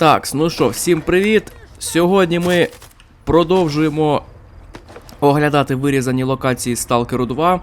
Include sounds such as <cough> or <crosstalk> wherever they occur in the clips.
Так, ну що, всім привіт! Сьогодні ми продовжуємо оглядати вирізані локації Stalker 2.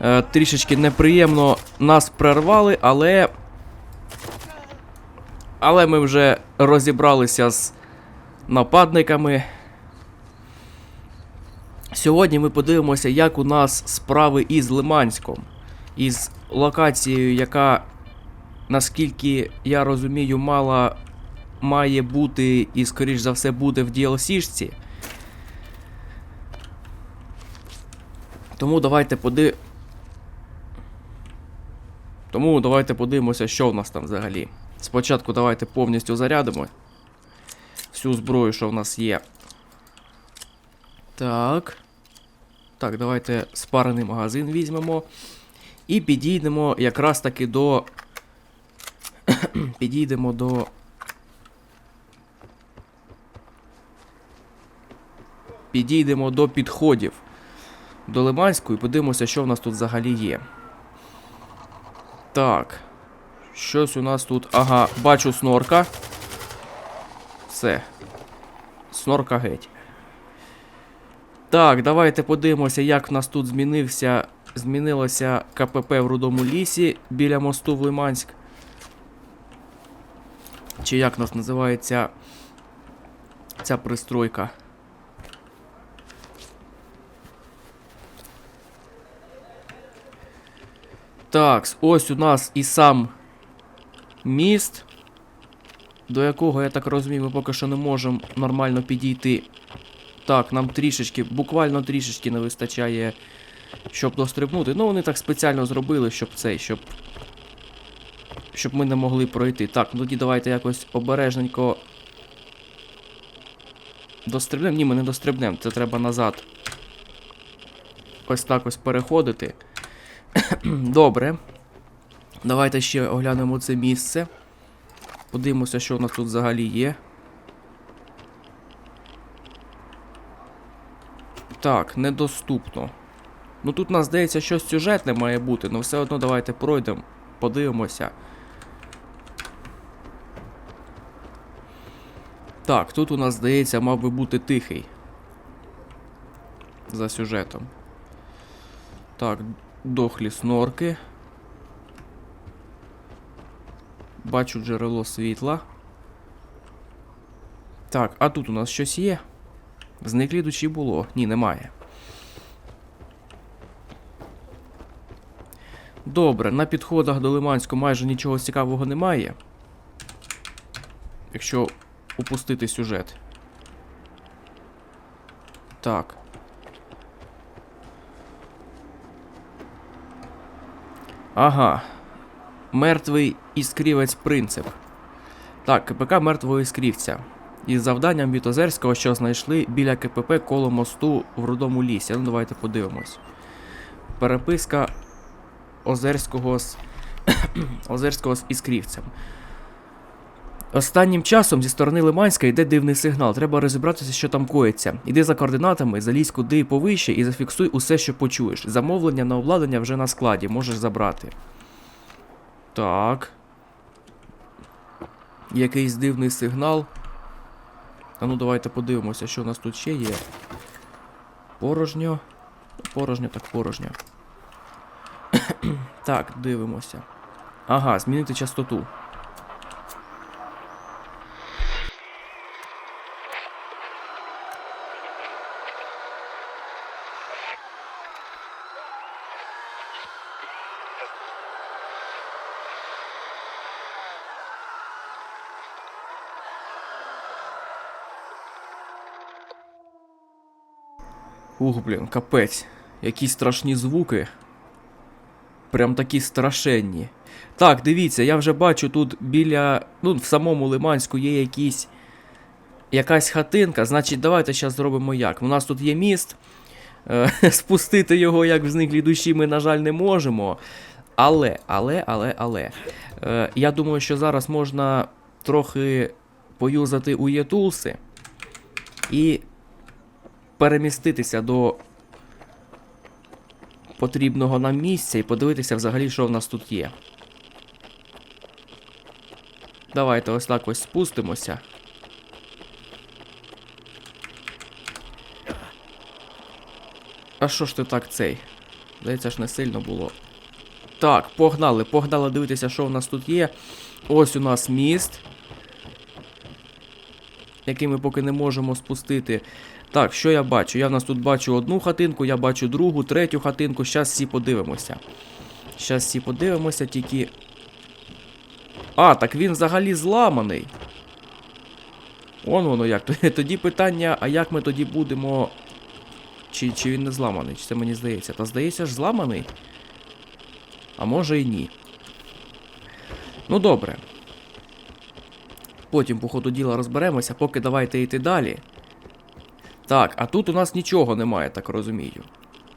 Е, трішечки неприємно нас прервали, але. Але ми вже розібралися з нападниками. Сьогодні ми подивимося, як у нас справи із Лиманськом. Із локацією, яка, наскільки я розумію, мала має бути і, скоріш за все, буде в DLC-шці. Тому давайте поди... Тому давайте подивимося, що в нас там взагалі. Спочатку давайте повністю зарядимо всю зброю, що в нас є. Так. Так, давайте спарений магазин візьмемо. І підійдемо якраз таки до. <clears throat> підійдемо до. Підійдемо до підходів до Лиманську і подивимося, що в нас тут взагалі є. Так. Щось у нас тут. Ага, бачу снорка. Все. Снорка геть. Так, давайте подивимося, як в нас тут змінився. Змінилося КПП в Рудому лісі біля мосту в Лиманськ. Чи як нас називається ця пристройка? Так, ось у нас і сам міст, до якого, я так розумію, ми поки що не можемо нормально підійти. Так, нам трішечки, буквально трішечки не вистачає, щоб дострибнути. Ну, вони так спеціально зробили, щоб цей, щоб. Щоб ми не могли пройти. Так, ну тоді давайте якось обережненько. Дострибнемо? Ні, ми не дострибнемо, це треба назад. Ось так ось переходити. <clears throat> Добре. Давайте ще оглянемо це місце. Подивимося, що у нас тут взагалі є. Так, недоступно. Ну тут нас здається, щось сюжетне має бути, але все одно давайте пройдемо, подивимося. Так, тут у нас, здається, мав би бути тихий. За сюжетом. Так, дохлі снорки. Бачу джерело світла. Так, а тут у нас щось є. Зниклі душі було. Ні, немає. Добре, на підходах до Лиманську майже нічого цікавого немає. Якщо упустити сюжет. Так. Ага. Мертвий іскрівець принцип. Так, КПК мертвого іскрівця. Із завданням від Озерського, що знайшли біля КПП коло мосту в рудому лісі. Ну, давайте подивимось. Переписка Озерського з <clears throat> Озерського з іскрівцем. Останнім часом зі сторони Лиманська йде дивний сигнал. Треба розібратися, що там коїться. Іди за координатами, залізь куди повище і зафіксуй усе, що почуєш. Замовлення на обладнання вже на складі, можеш забрати. Так. Якийсь дивний сигнал. А ну давайте подивимося, що у нас тут ще є. Порожньо. Порожньо, так порожньо. <clears throat> так, дивимося. Ага, змінити частоту. Ух, блін, капець. Які страшні звуки. Прям такі страшенні. Так, дивіться, я вже бачу тут біля. Ну, в самому Лиманську є якісь. Якась хатинка. Значить, давайте зараз зробимо як. У нас тут є міст. Е, <laughs> спустити його, як в зниклій душі, ми, на жаль, не можемо. Але, але, але, але. Е, я думаю, що зараз можна трохи поюзати у єтулси. І переміститися до потрібного нам місця і подивитися взагалі, що в нас тут є. Давайте ось так ось спустимося. А що ж ти так цей? Здається ж не сильно було. Так, погнали, погнали дивитися, що у нас тут є. Ось у нас міст. Який ми поки не можемо спустити. Так, що я бачу? Я в нас тут бачу одну хатинку, я бачу другу, третю хатинку. Щас всі подивимося. Щас всі подивимося, тільки. А, так він взагалі зламаний. Он воно як. <laughs> Тоді питання, а як ми тоді будемо. Чи, чи він не зламаний? Чи це мені здається? Та здається ж зламаний. А може і ні. Ну добре. Потім, по ходу діла, розберемося, поки давайте йти далі. Так, а тут у нас нічого немає, так розумію.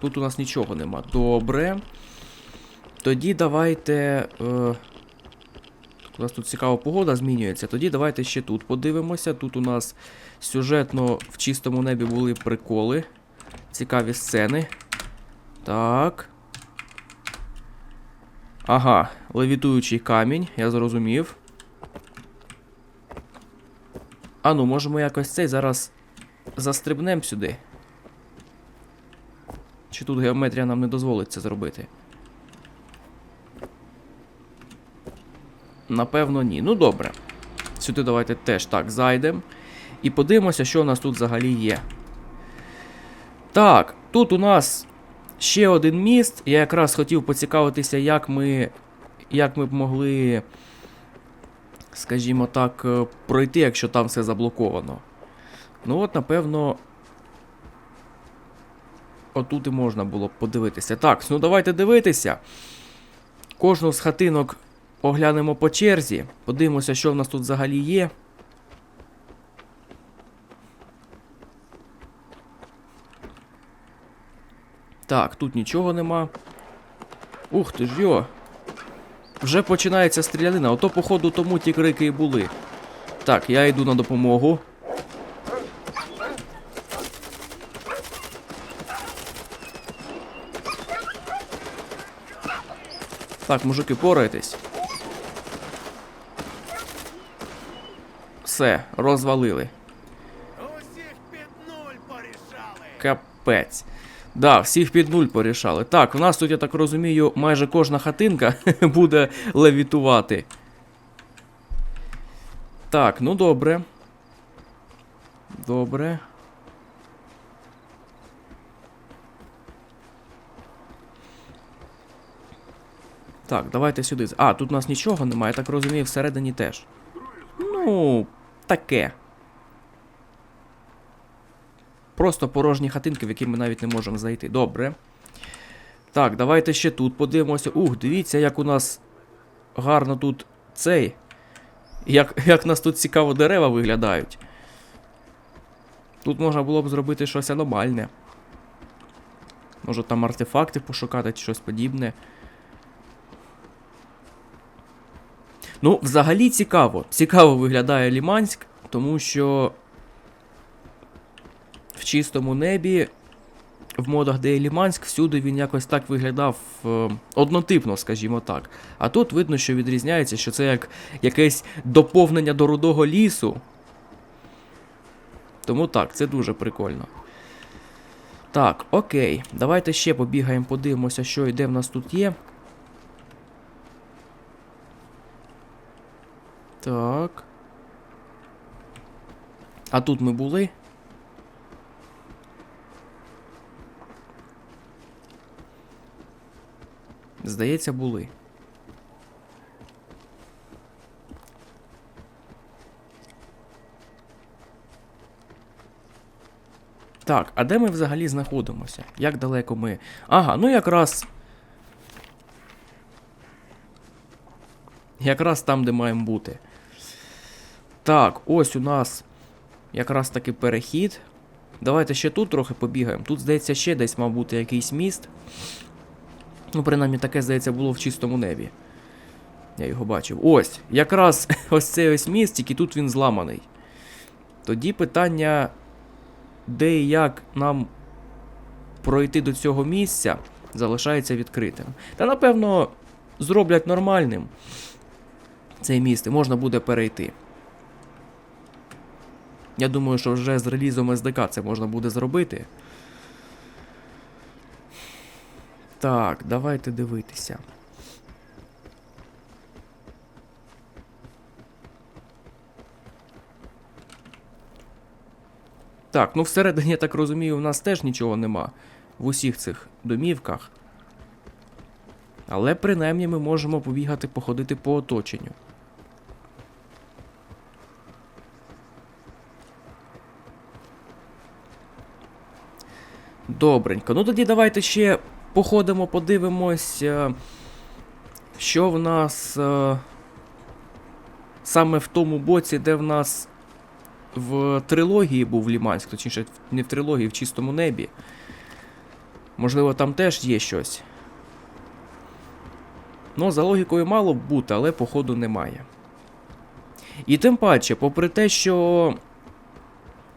Тут у нас нічого нема. Добре. Тоді давайте. Е... У нас тут цікава погода змінюється. Тоді давайте ще тут подивимося. Тут у нас сюжетно в чистому небі були приколи. Цікаві сцени. Так. Ага, левітуючий камінь, я зрозумів. А ну, можемо якось цей зараз застрибнемо сюди. Чи тут геометрія нам не дозволить це зробити? Напевно, ні. Ну добре. Сюди давайте теж так зайдемо. І подивимося, що у нас тут взагалі є. Так, тут у нас ще один міст. Я якраз хотів поцікавитися, як ми. Як ми б могли, скажімо так, е, пройти, якщо там все заблоковано. Ну от, напевно. Отут і можна було б подивитися. Так, ну давайте дивитися. Кожну з хатинок оглянемо по черзі. Подивимося, що в нас тут взагалі є. Так, тут нічого нема. Ух ти ж йо. Вже починається стрілянина. Ото, походу, тому ті крики і були. Так, я йду на допомогу. Так, мужики, порайтесь. Все, розвалили. Усіх під нуль порішали. Капець. Да, всіх під нуль порішали. Так, у нас тут, я так розумію, майже кожна хатинка <laughs> буде левітувати. Так, ну добре. Добре. Так, давайте сюди. А, тут у нас нічого немає, я так розумію, всередині теж. Ну, таке. Просто порожні хатинки, в які ми навіть не можемо зайти. Добре. Так, давайте ще тут подивимося. Ух, дивіться, як у нас гарно тут цей. Як, як нас тут цікаво дерева виглядають. Тут можна було б зробити щось аномальне. Може там артефакти пошукати чи щось подібне. Ну, взагалі цікаво. Цікаво виглядає Ліманськ, тому що в чистому небі, в модах де Ліманськ, всюди він якось так виглядав е, однотипно, скажімо так. А тут видно, що відрізняється, що це як якесь доповнення до рудого лісу. Тому так, це дуже прикольно. Так, окей. Давайте ще побігаємо, подивимося, що і де в нас тут є. Так. А тут ми були. Здається, були. Так, а де ми взагалі знаходимося? Як далеко ми. Ага, ну якраз. Якраз там, де маємо бути. Так, ось у нас якраз таки перехід. Давайте ще тут трохи побігаємо. Тут, здається, ще десь мав бути якийсь міст. Ну, принаймні, таке, здається, було в чистому небі. Я його бачив. Ось, якраз <laughs> ось цей ось міст, тільки тут він зламаний. Тоді питання, де і як нам пройти до цього місця, залишається відкритим. Та напевно зроблять нормальним. цей міст і можна буде перейти. Я думаю, що вже з релізом SDK це можна буде зробити. Так, давайте дивитися. Так, ну всередині, я так розумію, у нас теж нічого нема в усіх цих домівках. Але принаймні ми можемо побігати, походити по оточенню. Добренько. Ну тоді давайте ще походимо, подивимось, е, що в нас е, саме в тому боці, де в нас в трилогії був Ліманськ, точніше, не в трилогії, в чистому небі. Можливо, там теж є щось. Ну, за логікою мало б бути, але походу немає. І тим паче, попри те, що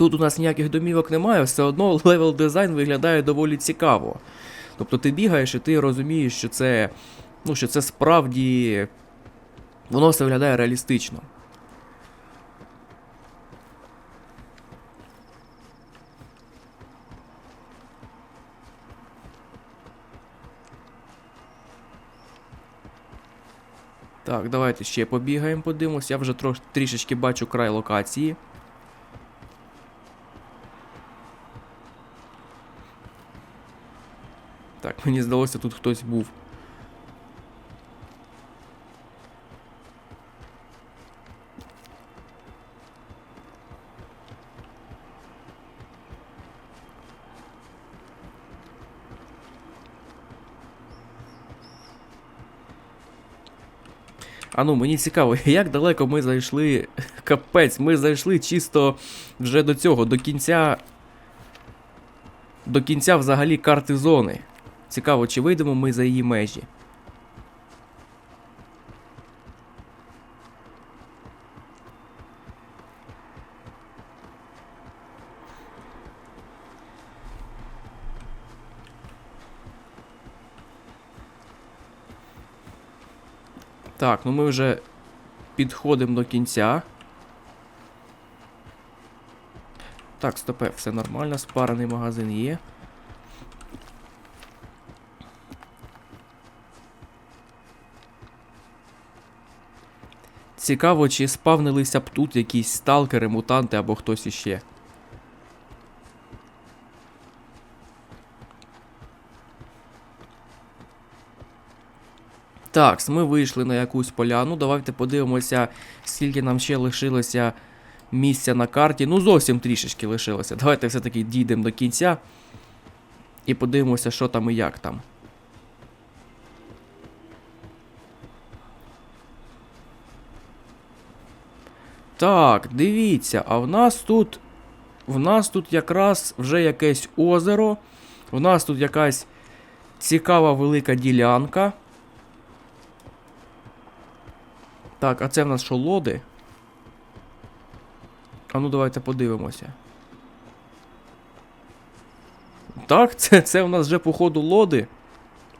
тут у нас ніяких домівок немає, все одно <laughs> левел дизайн виглядає доволі цікаво. Тобто ти бігаєш і ти розумієш, що це. Ну, що це справді. Воно все виглядає реалістично. Так, давайте ще побігаємо, подивимось. Я вже трош, трішечки бачу край локації. Мені здалося, тут хтось був. А ну, мені цікаво, <laughs> як далеко ми зайшли. <laughs> Капець, ми зайшли чисто вже до цього, до кінця. До кінця взагалі карти зони. Цікаво, чи вийдемо ми за її межі. Так, ну ми вже підходимо до кінця. Так, стопе, все нормально, спарений магазин є. Цікаво, чи спавнилися б тут якісь сталкери, мутанти або хтось іще. Так, ми вийшли на якусь поляну. Давайте подивимося, скільки нам ще лишилося місця на карті. Ну, зовсім трішечки лишилося. Давайте все-таки дійдемо до кінця і подивимося, що там і як там. Так, дивіться, а в нас тут. В нас тут якраз вже якесь озеро. В нас тут якась цікава велика ділянка. Так, а це в нас що, лоди? А ну давайте подивимося. Так, це, це в нас вже походу лоди.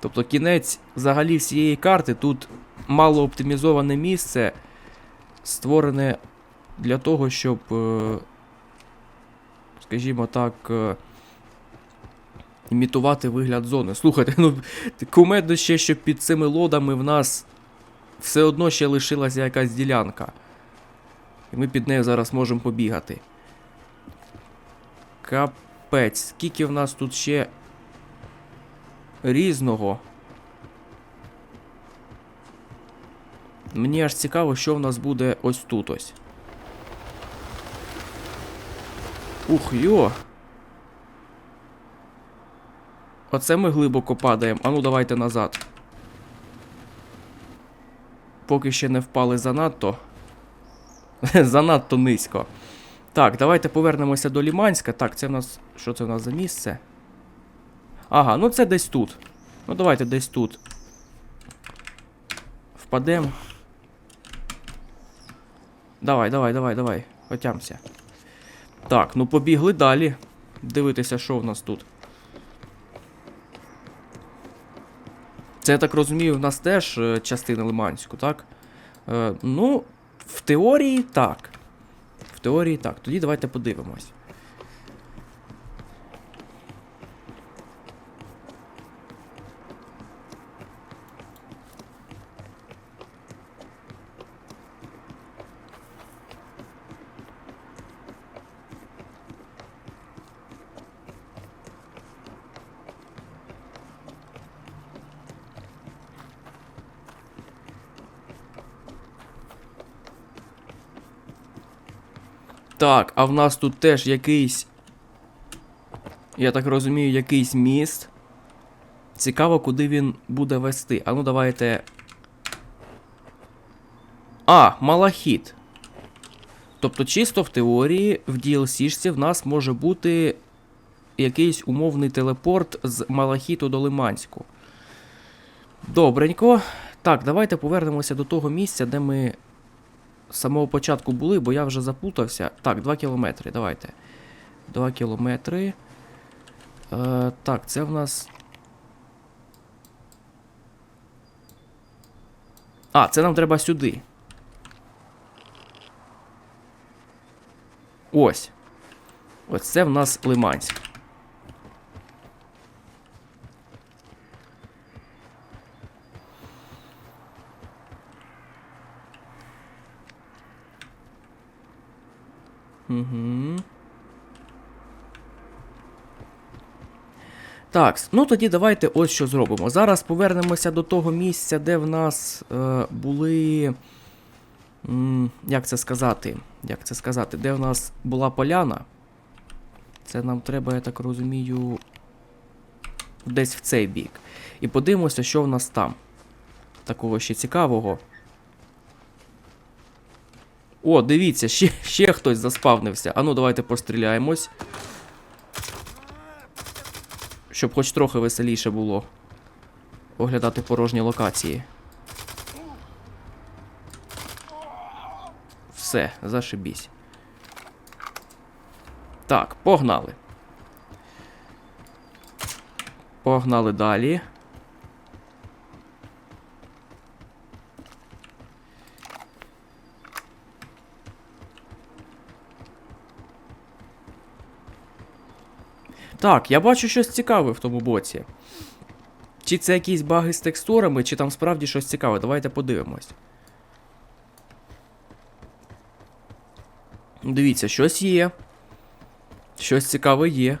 Тобто кінець взагалі всієї карти. Тут мало оптимізоване місце, створене для того, щоб, е, скажімо так, е, імітувати вигляд зони. Слухайте, ну кумедно ще, що під цими лодами в нас все одно ще лишилася якась ділянка. І ми під нею зараз можемо побігати. Капець, скільки в нас тут ще різного. Мені аж цікаво, що в нас буде ось тут ось. Ух, йо. Оце ми глибоко падаємо. Ану, давайте назад. Поки ще не впали занадто. <laughs> занадто низько. Так, давайте повернемося до Ліманська. Так, це в нас. Що це в нас за місце? Ага, ну це десь тут. Ну давайте десь тут. Впадем. Давай, давай, давай, давай. Отямся. Так, ну побігли далі. Дивитися, що в нас тут. Це, я так розумію, в нас теж е, частина Лиманську, так? Е, ну, в теорії так. В теорії так. Тоді давайте подивимось. Так, а в нас тут теж якийсь. Я так розумію, якийсь міст. Цікаво, куди він буде вести. А ну давайте. А, малахіт. Тобто, чисто в теорії в DLC-шці в нас може бути якийсь умовний телепорт з Малахіту до Лиманську. Добренько. Так, давайте повернемося до того місця, де ми з самого початку були, бо я вже заплутався. Так, 2 кілометри, давайте. 2 кілометри. Е, так, це в нас. А, це нам треба сюди. Ось. Ось це в нас Лиманськ. Так, ну тоді давайте ось що зробимо. Зараз повернемося до того місця, де в нас е, були. Як це сказати? Як це сказати? Де в нас була поляна. Це нам треба, я так розумію, десь в цей бік. І подивимося, що в нас там. Такого ще цікавого. О, дивіться, ще, ще хтось заспавнився. Ану, давайте постріляємось. Щоб хоч трохи веселіше було оглядати порожні локації. Все, зашибісь. Так, погнали. Погнали далі. Так, я бачу щось цікаве в тому боці. Чи це якісь баги з текстурами, чи там справді щось цікаве. Давайте подивимось. Дивіться, щось є. Щось цікаве є.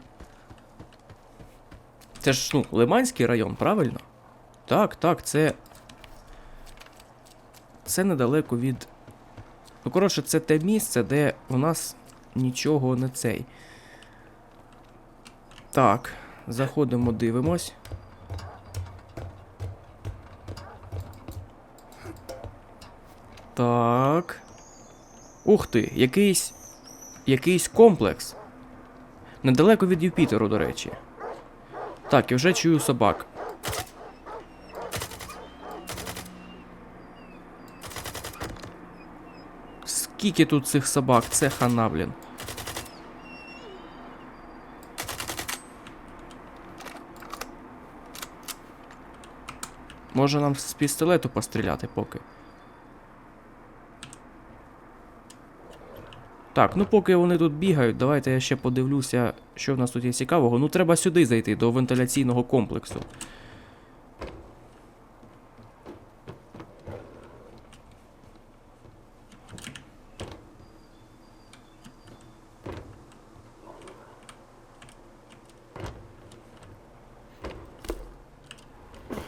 Це ж, ну, Лиманський район, правильно? Так, так, це. Це недалеко від. Ну, коротше, це те місце, де у нас нічого не цей. Так, заходимо, дивимось. Так. Ух ти, якийсь. Якийсь комплекс. Недалеко від Юпітеру, до речі. Так, і вже чую собак. Скільки тут цих собак? Це хана, блін. Може нам з пістолету постріляти поки. Так, ну поки вони тут бігають, давайте я ще подивлюся, що в нас тут є цікавого. Ну треба сюди зайти, до вентиляційного комплексу.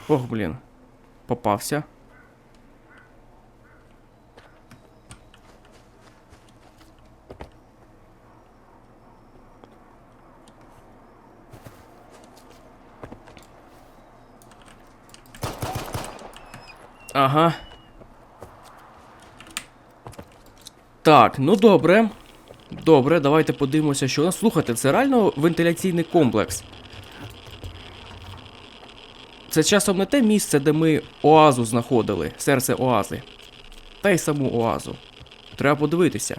Ох, блін. Попався. Ага. Так, ну добре. Добре, давайте подивимося, що у нас. Слухайте, це реально вентиляційний комплекс. Це часом не те місце, де ми оазу знаходили, серце оази. Та й саму оазу. Треба подивитися.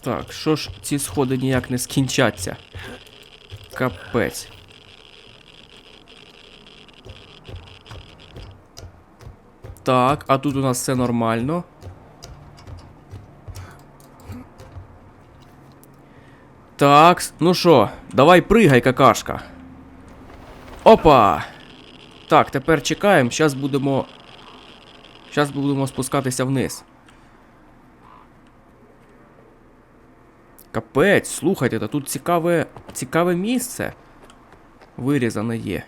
Так, що ж ці сходи ніяк не скінчаться? Капець. Так, а тут у нас все нормально. Так, ну що, давай пригай, какашка. Опа! Так, тепер чекаємо, зараз будемо. Зараз будемо спускатися вниз. Капець, слухайте, та тут цікаве, цікаве місце. Вирізане є.